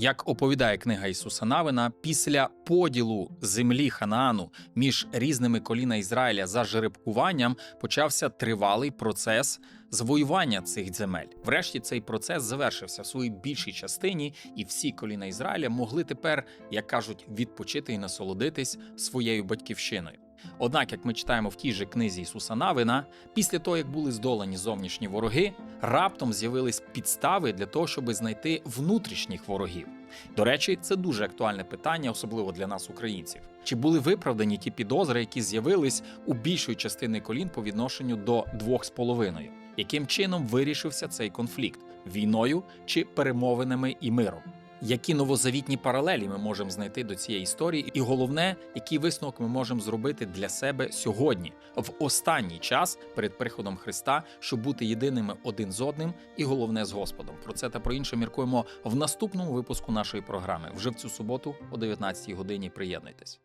Як оповідає книга Ісуса Навина, після поділу землі Ханаану між різними коліна Ізраїля за жеребкуванням почався тривалий процес завоювання цих земель. Врешті цей процес завершився в своїй більшій частині, і всі коліна Ізраїля могли тепер, як кажуть, відпочити і насолодитись своєю батьківщиною. Однак, як ми читаємо в тій же книзі Ісуса Навина, після того, як були здолані зовнішні вороги, раптом з'явились підстави для того, щоб знайти внутрішніх ворогів. До речі, це дуже актуальне питання, особливо для нас, українців. Чи були виправдані ті підозри, які з'явились у більшої частини колін по відношенню до двох з половиною? Яким чином вирішився цей конфлікт війною чи перемовинами і миром? Які новозавітні паралелі ми можемо знайти до цієї історії, і головне, який висновок ми можемо зробити для себе сьогодні, в останній час перед приходом Христа, щоб бути єдиними один з одним, і головне з Господом. Про це та про інше міркуємо в наступному випуску нашої програми. Вже в цю суботу о 19 годині. Приєднуйтесь.